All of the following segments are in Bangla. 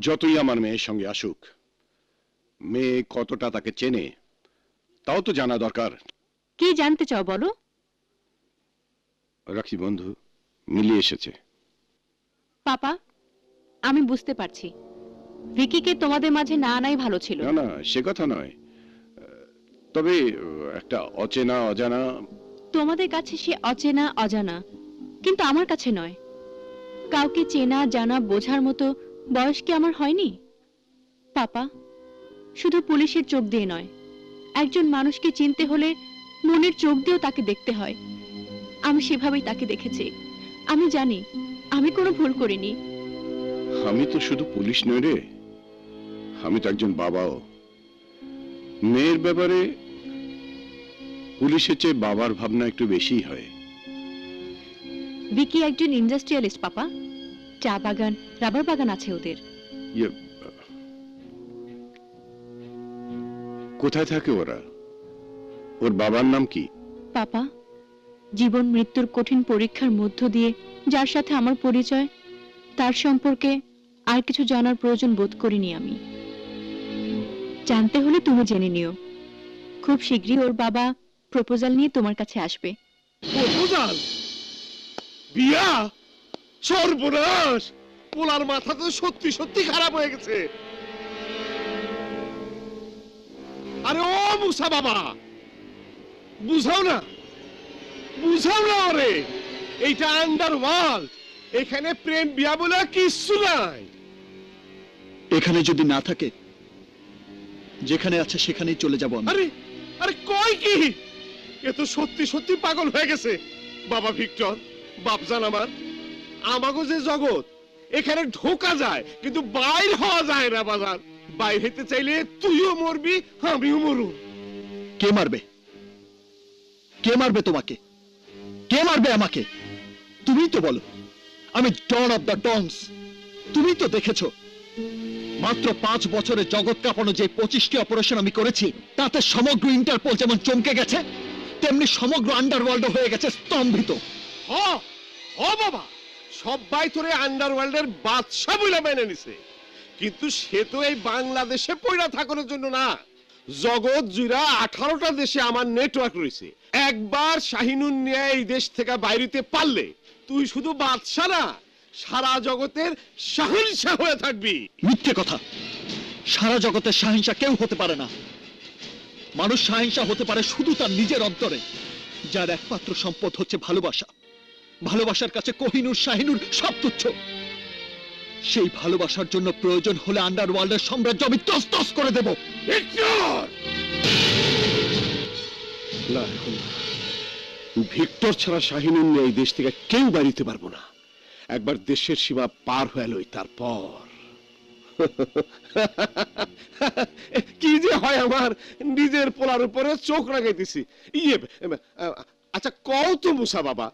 যতই আমার মেয়ের সঙ্গে আসুক মেয়ে কতটা তাকে চেনে তাও তো জানা দরকার। কি জানতে চাও বলো? রাখি বন্ধু মিলিয়ে এসেছে। পাপা আমি বুঝতে পারছি। ভিকিকে তোমাদের মাঝে না আনাই ভালো ছিল। না না সে কথা নয়। তবে একটা অচেনা অজানা। তোমাদের কাছে সে অচেনা অজানা কিন্তু আমার কাছে নয়। কাউকে চেনা জানা বোঝার মতো বয়স কি আমার হয়নি? পাপা শুধু পুলিশের চোখ দিয়ে নয় একজন মানুষকে চিনতে হলে মনের চোখ দিয়েও তাকে দেখতে হয়। আমি সেভাবেই তাকে দেখেছি। আমি জানি আমি কোনো ভুল করিনি। আমি তো শুধু পুলিশ নই রে। আমি তো একজন বাবাও। মেয়ের ব্যাপারে পুলিশের চেয়ে বাবার ভাবনা একটু বেশিই হয়। ভিকি একজন ইন্ডাস্ট্রিয়ালিস্ট পাপা। চা বাগান রাবার বাগান আছে ওদের। ইয়ে, কোথায় থাকে ওরা? ওর বাবার নাম কি? পাপা জীবন মৃত্যুর কঠিন পরীক্ষার মধ্য দিয়ে যার সাথে আমার পরিচয় তার সম্পর্কে আর কিছু জানার প্রয়োজন বোধ করিনি আমি। জানতে হলে তুমি জেনে নিও। খুব শীঘ্রই ওর বাবা প্রপোজাল নিয়ে তোমার কাছে আসবে। প্রপোজাল? বিয়া? সর্বনাশ! পোলার মাথা তো সত্যি সত্যি খারাপ হয়ে গেছে। আরে ও মুসা বাবা! বুঝাও না! বুঝাও না ওরে! এইটা আন্ডার ওয়ার্ল্ড এখানে প্রেম বিয়া বলে কিচ্ছু নাই। এখানে যদি না থাকে যেখানে আছে সেখানেই চলে যাব আমি। আরে আরে কই কি? এ তো সত্যি সত্যি পাগল হয়ে গেছে। বাবা ভিক্টর বাপজান আমার। আমাগো যে জগৎ এখানে ঢোকা যায় কিন্তু বাইর হওয়া যায় না বাজার। বাইর হইতে চাইলে তুইও মরবি আমিও মরু। কে মারবে? কে মারবে তোমাকে? কে মারবে আমাকে? তুমিই তো বলো। আমি ডন অফ দ্য ডনস। তুমি তো দেখেছ। মাত্র পাঁচ বছরে জগৎ কাঁপানো যে পঁচিশটি অপারেশন আমি করেছি তাতে সমগ্র ইন্টারপোল যেমন চমকে গেছে তেমনি সমগ্র আন্ডারওয়ার্ল্ড হয়ে গেছে স্তম্ভিত। হ হ বাবা। সবাই তোরে আন্ডারওয়ার্ল্ডের বাদশা বলে মেনে নিছে। কিন্তু সে তো এই বাংলাদেশে পয়লা থাকার জন্য না। জগৎ জুড়া আঠারোটা দেশে আমার নেটওয়ার্ক রয়েছে একবার শাহিনুর নিয়ে এই দেশ থেকে বাইরেতে পারলে, তুই শুধু বাদশা না, সারা জগতের শাহিনশাহ হয়ে থাকবি। মিথ্যে কথা। সারা জগতের সাহিংসা কেউ হতে পারে না। মানুষ সাহিংসা হতে পারে শুধু তার নিজের অন্তরে, যার একমাত্র সম্পদ হচ্ছে ভালোবাসা। ভালোবাসার কাছে কোহিনুর শাহিনুর সব তুচ্ছ। সেই ভালোবাসার জন্য প্রয়োজন হলে আন্ডারওয়ার্ল্ডের সাম্রাজ্য আমি তস করে দেব। ভিক্টর ভিক্টর ছাড়া শাহিনুর নিয়ে এই দেশ থেকে কেউ বাড়িতে পারব না। একবার দেশের সীমা পার হয়ে লই তারপর। কি যে হয় আমার? নিজের পোলার উপরে চোখ রাগাইতেছি। ইয়ে আচ্ছা কও তো মুসা বাবা।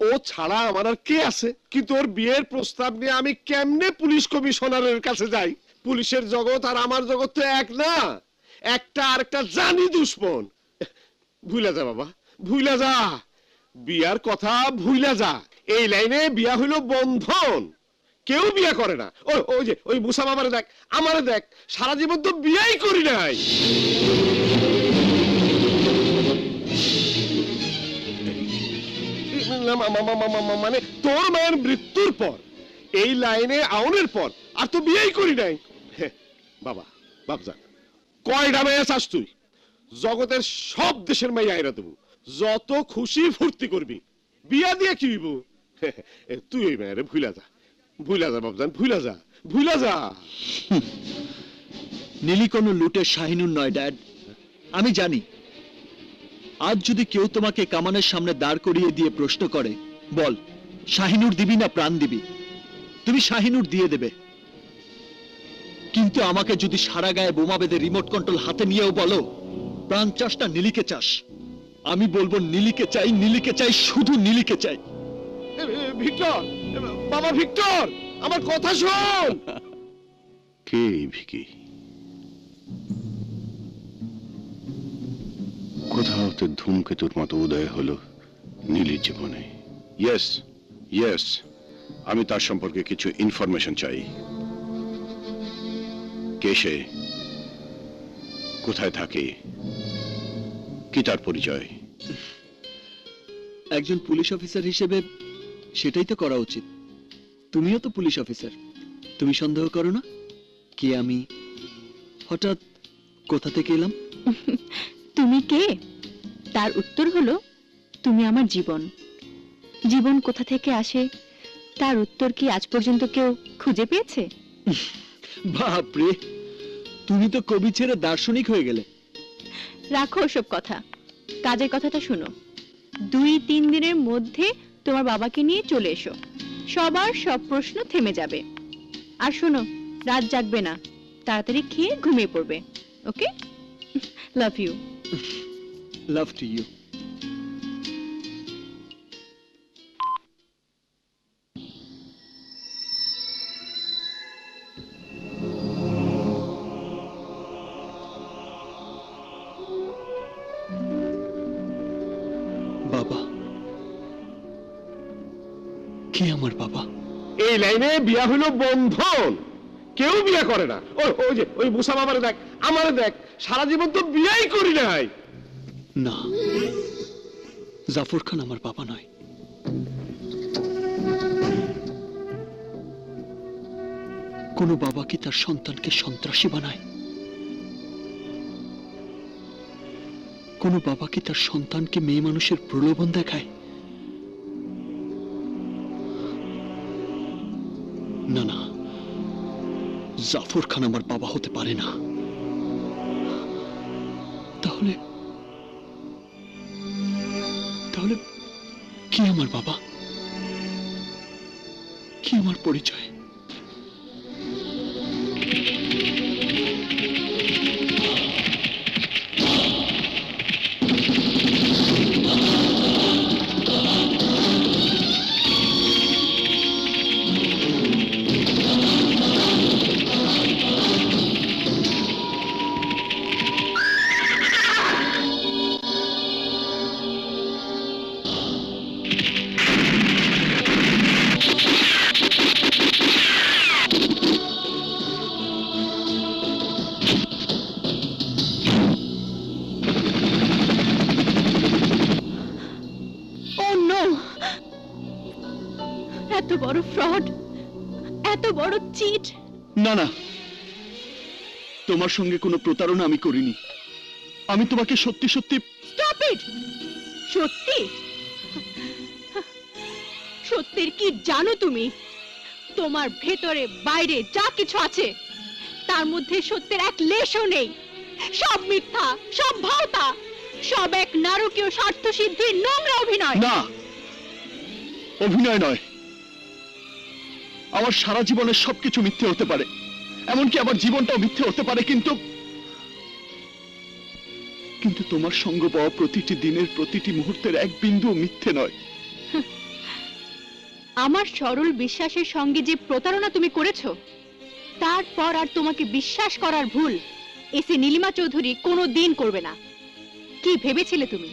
ও ছাড়া আমার আর কে আছে? কিন্তু ওর বিয়ের প্রস্তাব নিয়ে আমি কেমনে পুলিশ কমিশনারের কাছে যাই? পুলিশের জগৎ আর আমার জগৎ তো এক না। একটা আর একটা জানি দুশ্মন। ভুলে যা বাবা ভুলে যা। বিয়ার কথা ভুলে যা। এই লাইনে বিয়া হইল বন্ধন। কেউ বিয়া করে না। ওই ওই যে, ওই মুসা বাবারে দেখ, আমারে দেখ। সারা জীবন তো বিয়াই করি নাই। মানে তোর মায়ের মৃত্যুর পর, এই লাইনে আউনের পর, আর তো বিয়েই করি নাই। বাবা বাপজান কয়টা মেয়ে চাস তুই? জগতের সব দেশের মেয়ে আইরা দেবো। যত খুশি ফুর্তি করবি, বিয়া দিয়ে কি হইব? তুই ওই মেয়েরে ভুলা যা ভুলা যা বাপজান ভুলা যা ভুলা যা। নীলি কোনো লুটের শাহিনুর নয়, ড্যাড। আমি জানি আজ যদি কেউ তোমাকে কামানের সামনে দাঁড় করিয়ে দিয়ে প্রশ্ন করে বল শাহিনুর দিবি না প্রাণ দিবি? তুমি শাহিনুর দিয়ে দেবে। কিন্তু আমাকে যদি সারা গায়ে বোমা বেঁধে রিমোট কন্ট্রোল হাতে নিয়েও বলো প্রাণ না নীলিকে চাস আমি বলব নীলিকে চাই নীলিকে চাই শুধু নীলিকে চাই। ভিক্টর বাবা ভিক্টর আমার কথা শোন। কে ভিকি? কোথাও তো ধূমকেতুর মতো উদয় হলো নীলির জীবনে। ইয়েস ইয়েস আমি তার সম্পর্কে কিছু ইনফরমেশন চাই। কে সে? কোথায় থাকে? কি তার পরিচয়? একজন পুলিশ অফিসার হিসেবে সেটাই তো করা উচিত। তুমিও তো পুলিশ অফিসার। তুমি সন্দেহ করো না? কি আমি? হঠাৎ কোথা থেকে এলাম? তুমি কে? তার উত্তর হলো তুমি আমার জীবন। জীবন কোথা থেকে আসে? তার উত্তর কি আজ পর্যন্ত কেউ খুঁজে পেয়েছে? বাপরে তুমি তো কবি ছেড়ে দার্শনিক হয়ে গেলে। রাখো ওসব কথা। কাজের কথাটা শোনো। দুই তিন দিনের মধ্যে তোমার বাবাকে নিয়ে চলে এসো। সবার সব প্রশ্ন থেমে যাবে। আর শোনো রাত জাগবে না। তাড়াতাড়ি খেয়ে ঘুমিয়ে পড়বে। Okay? Love you love to you বাবা, কে আমার বাবা? এই লাইনে বিয়া হইল বন্ধন। কেউ বিয়া করে না। ওই ওই যে, ওই মুসা বাবারে দেখ, আমারে দেখ। সারা জীবন তো বিয়াই করি নাই। না। জাফর খান আমার বাবা নয়। কোনো বাবা কি তার সন্তানকে সন্ত্রাসী বানায়? কোনো বাবা কি তার সন্তানকে মেয়ে মানুষের প্রলোভন দেখায়? না না। জাফর খান আমার বাবা হতে পারে না। তাহলে তাহলে কি আমার বাবা? কি আমার পরিচয়? না না। তোমার সঙ্গে কোনো প্রতারণা আমি করিনি। আমি তোমাকে সত্যি সত্যি স্টপ ইট সত্যি? সত্যির কি জানো তুমি? তোমার ভেতরে বাইরে যা কিছু আছে তার মধ্যে সত্যের এক লেশও নেই। সব মিথ্যা সব ভাওতা সব এক নারকীয় স্বার্থ সিদ্ধির নোংরা অভিনয়। না অভিনয় নয়। আমার সারা জীবনের সবকিছু মিথ্যে হতে পারে। এমনকি আমার জীবনটাও মিথ্যে হতে পারে, কিন্তু কিন্তু তোমার সঙ্গ পাওয়া প্রতিটি দিনের প্রতিটি মুহূর্তের এক বিন্দু মিথ্যে নয়। আমার সরল বিশ্বাসের সঙ্গে যে প্রতারণা তুমি করেছ, তারপর আর তোমাকে বিশ্বাস করার ভুল এসে নীলিমা চৌধুরী কোনো দিন করবে না। কি ভেবেছিলে তুমি?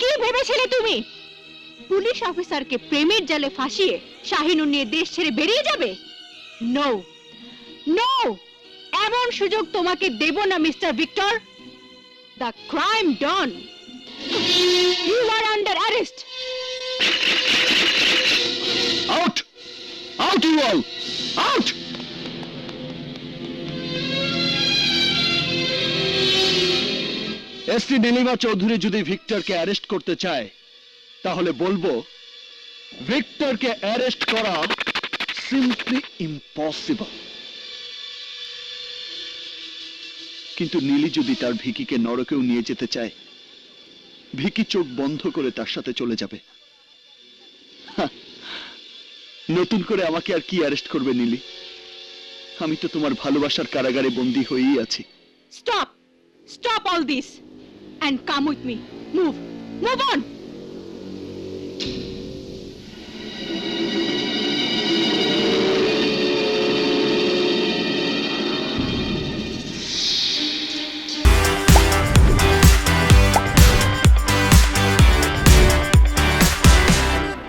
কি ভেবেছিলে তুমি? পুলিশ অফিসারকে প্রেমের জালে ফাঁসিয়ে শাহিনুর নিয়ে দেশ ছেড়ে বেরিয়ে যাবে? নো নো এমন সুযোগ তোমাকে দেব না, mister Victor. The crime don you are under arrest out out you all out SP Nilima Chowdhury যদি ভিক্টরকে অ্যারেস্ট করতে চায় তাহলে বলব, ভিক্টরকে অ্যারেস্ট করা সিম্পলি ইম্পসিবল কিন্তু নীলি যদি তার ভিকিকে নরকেও নিয়ে যেতে চায়, ভিকি চোখ বন্ধ করে তার সাথে চলে যাবে নতুন করে আমাকে আর কি অ্যারেস্ট করবে নীলি আমি তো তোমার ভালোবাসার কারাগারে বন্দী হয়েই আছি Stop! Stop all this! And come with me. Move! Move on!